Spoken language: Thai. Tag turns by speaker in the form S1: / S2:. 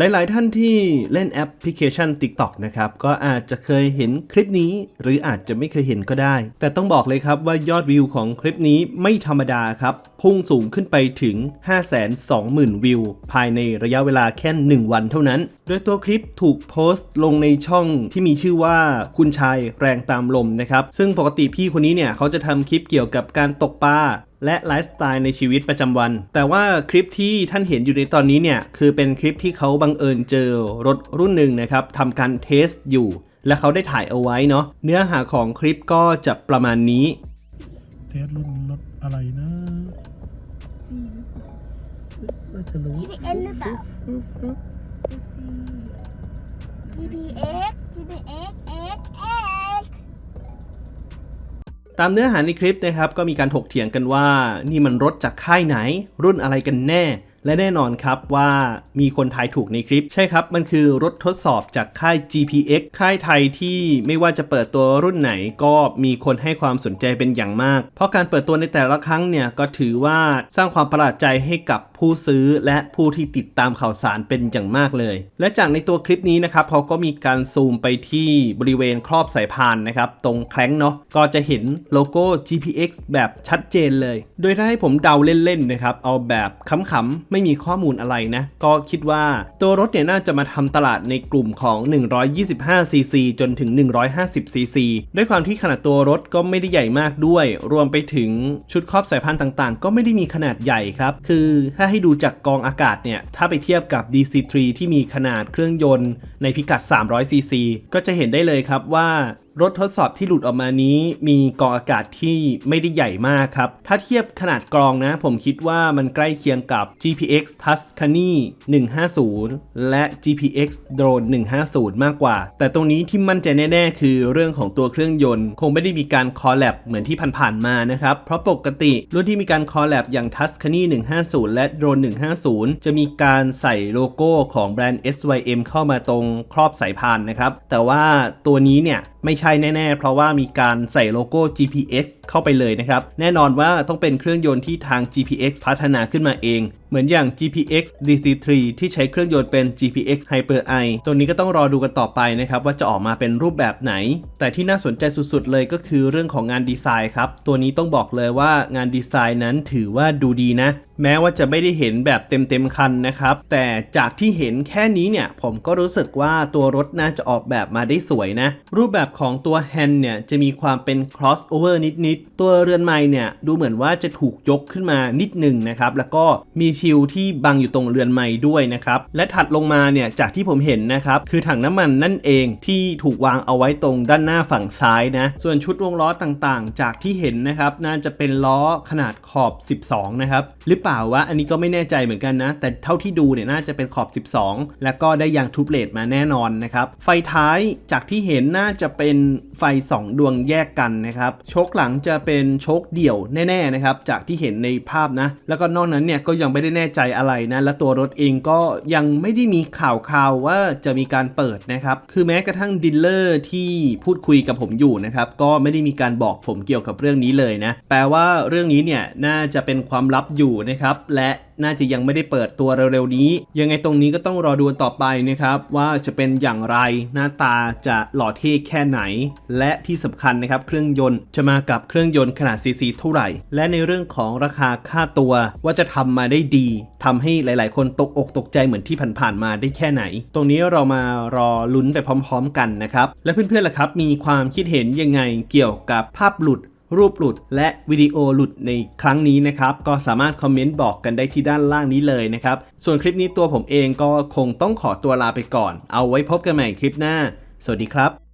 S1: หลาย ๆ ท่านที่เล่นแอปพลิเคชัน TikTok นะครับ ก็อาจจะเคยเห็นคลิปนี้ หรืออาจจะไม่เคยเห็นก็ได้ แต่ต้องบอกเลยครับว่ายอดวิวของคลิปนี้ไม่ธรรมดาครับ พุ่งสูงขึ้นไปถึง 520,000 วิว ภายในระยะเวลาแค่ 1 วันเท่านั้น โดยตัวคลิปถูกโพสต์ลงในช่องที่มีชื่อว่าคุณชายแรงตามลมนะครับ ซึ่งปกติพี่คนนี้เนี่ยเขาจะทำคลิปเกี่ยวกับการตกปลา และไลฟ์สไตล์ในชีวิตประจำวัน แต่ว่าคลิปที่ท่านเห็นอยู่ในตอนนี้เนี่ย คือเป็นคลิปที่เขาบังเอิญเจอรถรุ่นหนึ่งนะครับทำการเทสอยู่ และเขาได้ถ่ายเอาไว้เนาะเนื้อหาของคลิปก็จะประมาณนี้
S2: เทสรุ่นรถอะไรนะน่าจะรู้
S3: GPS หรือเปล่า GPS GPS
S1: ตามเนื้อหาในคลิปนะครับก็มีการถกเถียงกันว่านี่มันรถจากค่ายไหน รุ่นอะไรกันแน่ และแน่นอนครับว่ามีคนทายถูกในคลิป ใช่ครับ มันคือรถทดสอบจากค่าย GPX ค่ายไทยที่ไม่ว่าจะเปิดตัวรุ่นไหนก็มีคนให้ความสนใจเป็นอย่างมาก เพราะการเปิดตัวในแต่ละครั้งเนี่ยก็ถือว่าสร้างความประหลาดใจให้กับผู้ซื้อและผู้ที่ติดตามข่าวสารเป็นอย่างมากเลย และจากในตัวคลิปนี้นะครับเขาก็มีการซูมไปที่บริเวณครอบสายพานนะครับตรงแคล้งเนาะก็จะเห็นโลโก้ GPX แบบชัดเจนเลย โดยถ้าให้ผมเดาเล่นๆนะครับเอาแบบขำๆไม่มีข้อมูลอะไรนะ ก็คิดว่าตัวรถเนี่ยน่าจะมาทำตลาดในกลุ่มของ 125cc จนถึง 150cc ด้วยความที่ขนาดตัวรถก็ไม่ได้ใหญ่มากด้วย รวมไปถึงชุดครอบสายพานธุ์ต่างๆ ก็ไม่ได้มีขนาดใหญ่ครับ คือถ้าให้ดูจากกองอากาศเนี่ย ถ้าไปเทียบกับ DC3 ที่มีขนาดเครื่องยนต์ในพิกัด 300cc ก็จะเห็นได้เลยครับว่า รถทดสอบที่หลุดออกมานี้มีกรองอากาศที่ไม่ได้ใหญ่มากครับ ถ้าเทียบขนาดกรองนะ ผมคิดว่ามันใกล้เคียงกับ GPX Tuscany 150 และ GPX Drone 150 มากกว่า แต่ตรงนี้ที่มั่นใจแน่ ๆ คือเรื่องของตัวเครื่องยนต์ คงไม่ได้มีการคอลแลบเหมือนที่ผ่านๆมานะครับ เพราะปกติรุ่นที่มีการคอลแลบอย่าง Tuscany 150 และ Drone 150 จะมีการใส่โลโก้ของแบรนด์ SYM เข้ามาตรงครอบสายพานนะครับ แต่ว่าตัวนี้เนี่ยไม่ใช่แน่ ๆ เพราะว่ามีการใส่โลโก้ GPX เข้าไปเลยนะครับ แน่นอนว่าต้องเป็นเครื่องยนต์ที่ทาง GPX พัฒนาขึ้นมาเองเหมือนอย่าง GPX DC3 ที่ใช้เครื่องยนต์เป็น GPX Hyper i ตัวนี้ก็ต้องรอดูกันต่อไปนะครับว่าจะออกมาเป็นรูปแบบไหน แต่ที่น่าสนใจสุดๆเลยก็คือเรื่องของงานดีไซน์ครับ ตัวนี้ต้องบอกเลยว่างานดีไซน์นั้นถือว่าดูดีนะ แม้ว่าจะไม่ได้เห็นแบบเต็มๆคันนะครับ แต่จากที่เห็นแค่นี้เนี่ย ผมก็รู้สึกว่าตัวรถน่าจะออกแบบมาได้สวยนะ รูปแบบของตัวแฮนด์เนี่ยจะมีความเป็น crossover นิดๆตัวเรือนไม้เนี่ยดูเหมือนว่าจะถูกยกขึ้นมานิดหนึ่งนะครับแล้วก็มีชิลที่บังอยู่ตรงเรือนไม้ด้วยนะครับและถัดลงมาเนี่ยจากที่ผมเห็นนะครับคือถังน้ำมันนั่นเองที่ถูกวางเอาไว้ตรงด้านหน้าฝั่งซ้ายนะส่วนชุดวงล้อต่างๆ จากที่เห็นนะครับน่าจะเป็นล้อขนาดขอบ 12 นะครับหรือเปล่าวะอันนี้ก็ไม่แน่ใจเหมือนกันนะ แต่เท่าที่ดูเนี่ยน่าจะเป็นขอบ 12 แล้วก็ได้ยางทูบเลตมาแน่นอนนะครับไฟท้ายจากที่เห็นน่าจะเป็นไฟ 2 ดวงแยกกันนะครับโชคหลังจะเป็นโชคเดี่ยวแน่ๆนะครับจากที่เห็นในภาพนะแล้วก็นอกนั้นเนี่ยก็ยังไม่ได้แน่ใจอะไรนะ และตัวรถเองก็ยังไม่ได้มีข่าวข่าวว่าจะมีการเปิดนะครับ คือแม้กระทั่งดีลเลอร์ที่พูดคุยกับผมอยู่นะครับ ก็ไม่ได้มีการบอกผมเกี่ยวกับเรื่องนี้เลยนะ แปลว่าเรื่องนี้เนี่ยน่าจะเป็นความลับอยู่นะครับ และน่าจะยังไม่ได้เปิดตัวเร็วๆนี้ ยังไงตรงนี้ก็ต้องรอดูต่อไปนะครับว่าจะเป็นอย่างไรหน้าตาจะหล่อเท่แค่ไหน และที่สำคัญนะครับเครื่องยนต์จะมากับเครื่องยนต์ขนาดซีซีเท่าไหร่ และในเรื่องของราคาค่าตัวว่าจะทำมาได้ดีทำให้หลาย ๆ คนตกอกตกใจเหมือนที่ผ่านๆมาได้แค่ไหน ตรงนี้เรามารอลุ้นไปพร้อม ๆ กันนะครับ และเพื่อน ๆ ล่ะครับ มีความคิดเห็นยังไงเกี่ยวกับภาพหลุดรูปหลุดและวิดีโอหลุดในครั้งนี้นะครับ ก็สามารถคอมเมนต์บอกกันได้ที่ด้านล่างนี้เลยนะครับ ส่วนคลิปนี้ตัวผมเองก็คงต้องขอตัวลาไปก่อน เอาไว้พบกันใหม่คลิปหน้า สวัสดีครับ